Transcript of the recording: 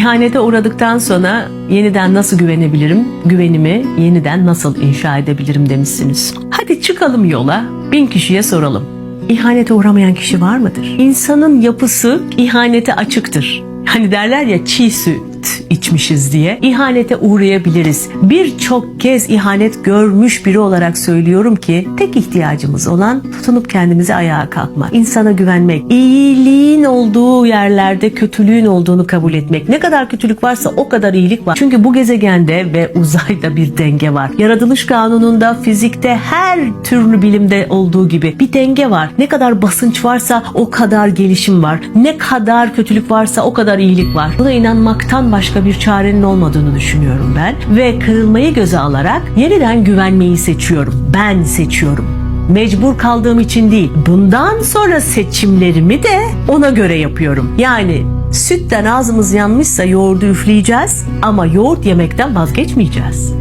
İhanete uğradıktan sonra yeniden nasıl güvenebilirim, güvenimi yeniden nasıl inşa edebilirim demişsiniz. Hadi çıkalım yola, bin kişiye soralım. İhanete uğramayan kişi var mıdır? İnsanın yapısı ihanete açıktır. Hani derler ya çiğ süt içmişiz diye ihanete uğrayabiliriz. Birçok kez ihanet görmüş biri olarak söylüyorum ki tek ihtiyacımız olan tutunup kendimize ayağa kalkmak, insana güvenmek, iyiliğin olduğu yerlerde kötülüğün olduğunu kabul etmek. Ne kadar kötülük varsa o kadar iyilik var. Çünkü bu gezegende ve uzayda bir denge var. Yaratılış kanununda, fizikte, her türlü bilimde olduğu gibi bir denge var. Ne kadar basınç varsa o kadar gelişim var. Ne kadar kötülük varsa o kadar iyilik var. Buna inanmaktan başka bir çarenin olmadığını düşünüyorum ben. Ve kırılmayı göze alarak yeniden güvenmeyi seçiyorum. Ben seçiyorum. Mecbur kaldığım için değil. Bundan sonra seçimlerimi de ona göre yapıyorum. Yani sütten ağzımız yanmışsa yoğurdu üfleyeceğiz ama yoğurt yemekten vazgeçmeyeceğiz.